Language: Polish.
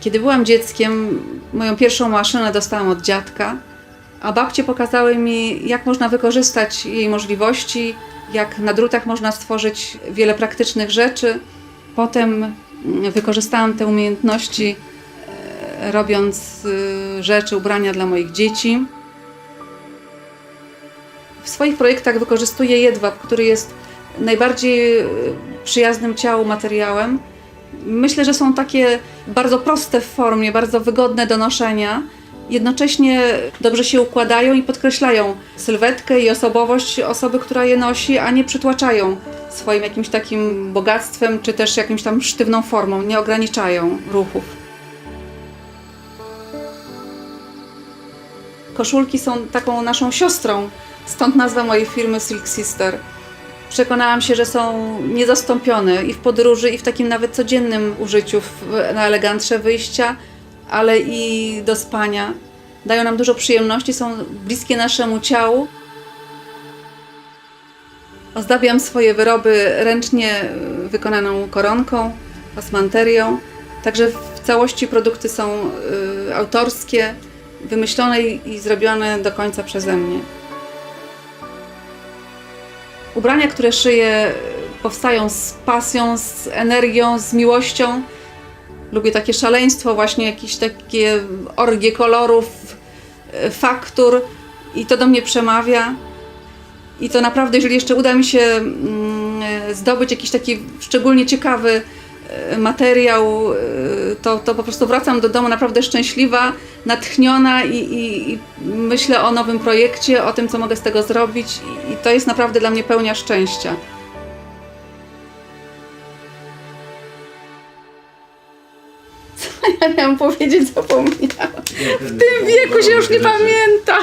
Kiedy byłam dzieckiem, moją pierwszą maszynę dostałam od dziadka, a babcie pokazały mi, jak można wykorzystać jej możliwości, jak na drutach można stworzyć wiele praktycznych rzeczy. Potem mm, wykorzystałam te umiejętności, e, robiąc y, rzeczy, ubrania dla moich dzieci. W swoich projektach wykorzystuję jedwab, który jest najbardziej y, przyjaznym ciału materiałem. Myślę, że są takie bardzo proste w formie, bardzo wygodne do noszenia. Jednocześnie dobrze się układają i podkreślają sylwetkę i osobowość osoby, która je nosi, a nie przytłaczają swoim jakimś takim bogactwem, czy też jakimś tam sztywną formą, nie ograniczają ruchów. Koszulki są taką naszą siostrą, stąd nazwa mojej firmy Silk Sister. Przekonałam się, że są niezastąpione i w podróży, i w takim nawet codziennym użyciu, na elegantsze wyjścia, ale i do spania. Dają nam dużo przyjemności, są bliskie naszemu ciału. Ozdabiam swoje wyroby ręcznie wykonaną koronką, pasmanterią. Także w całości produkty są y, autorskie, wymyślone i zrobione do końca przeze mnie. Ubrania, które szyję, powstają z pasją, z energią, z miłością. Lubię takie szaleństwo, właśnie jakieś takie orgie kolorów, e, faktur i to do mnie przemawia. I to naprawdę, jeżeli jeszcze uda mi się mm, e, zdobyć jakiś taki szczególnie ciekawy e, materiał, to, to po prostu wracam do domu naprawdę szczęśliwa, natchniona i, i, i myślę o nowym projekcie, o tym, co mogę z tego zrobić i, to jest naprawdę dla mnie pełnia szczęścia. Ja miałam powiedzieć, zapomniałam. W tym wieku się już nie pamięta.